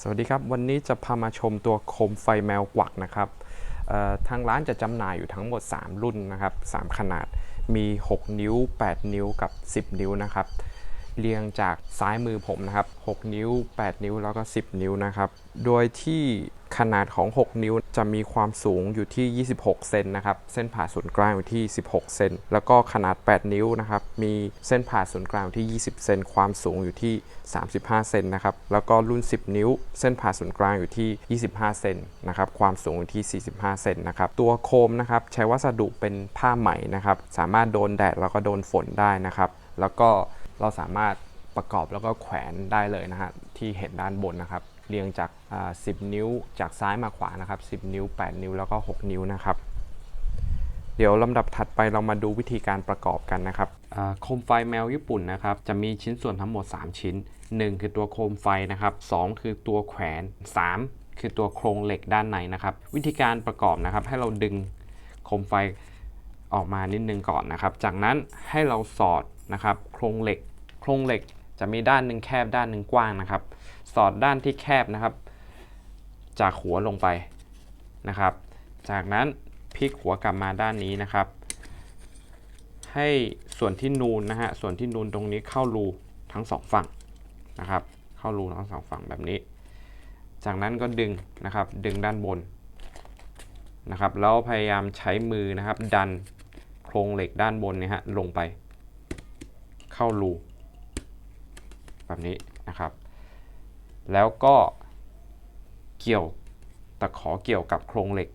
สวัสดีครับ วันนี้จะพามาชมตัวโคมไฟแมวกวักนะครับทางร้านจะจำหน่ายอยู่ทั้งหมด 3 รุ่นนะครับ 3 ขนาดมี 6 นิ้ว 8 นิ้วกับ 10 นิ้วนะครับ เรียงจากซ้ายมือผมนะครับ 6 นิ้ว 8 นิ้วแล้วก็ 10 นิ้วนะครับ โดยที่ขนาดของ 6 นิ้วจะมีความสูงอยู่ที่ 26 เซนนะครับ เส้นผ่าศูนย์กลางอยู่ที่ 16 เซน แล้วก็ขนาด 8 นิ้วนะครับ มีเส้นผ่าศูนย์กลางอยู่ที่ 20 เซน ความสูงอยู่ที่ 35 เซนนะครับ แล้วก็รุ่น 10 นิ้ว เส้นผ่าศูนย์กลางอยู่ที่ 25 เซนนะครับ ความสูงอยู่ที่ 45 เซนนะครับ ตัวโคมนะครับใช้วัสดุเป็นผ้าไหมนะครับ สามารถโดนแดดแล้วก็โดนฝนได้นะครับ แล้วก็ เราสามารถประกอบแล้วก็แขวนได้เลยนะฮะที่เห็นด้านบนนะครับ เรียงจาก 10 นิ้วจากซ้ายมาขวานะครับ 10 นิ้ว 8 นิ้วแล้วก็ 6 นิ้วนะครับ เดี๋ยวลำดับถัดไปเรามาดูวิธีการประกอบกันนะครับโคมไฟแมวญี่ปุ่นนะครับ จะมีชิ้นส่วนทั้งหมด 3 ชิ้น 1 คือตัวโคมไฟนะครับ 2 คือตัวแขวน 3 คือตัวโครงเหล็กด้านในนะครับ วิธีการประกอบนะครับให้เราดึงโคมไฟ ออกมานิดนึงก่อนนะครับ จากนั้นให้เราสอดนะครับโครงเหล็ก โครงเหล็กจะมีด้านหนึ่งแคบด้านหนึ่งกว้างนะครับ สอดด้านที่แคบนะครับ จากหัวลงไปนะครับ จากนั้นพลิกหัวกลับมาด้านนี้นะครับ ให้ส่วนที่นูนนะฮะส่วนที่นูนตรงนี้เข้ารูทั้งสองฝั่งนะครับ เข้ารูทั้งสองฝั่งแบบนี้ จากนั้นก็ดึงนะครับดึงด้านบนนะครับแล้วพยายามใช้มือนะครับดัน รงเหล็กด้านบนเนี่ยฮะลงไป เข้ารูแบบนี้นะครับ แล้วก็เกี่ยวตะขอเกี่ยวกับโครงเหล็ก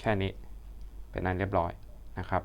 แค่นี้เป็นอันเรียบร้อยนะครับ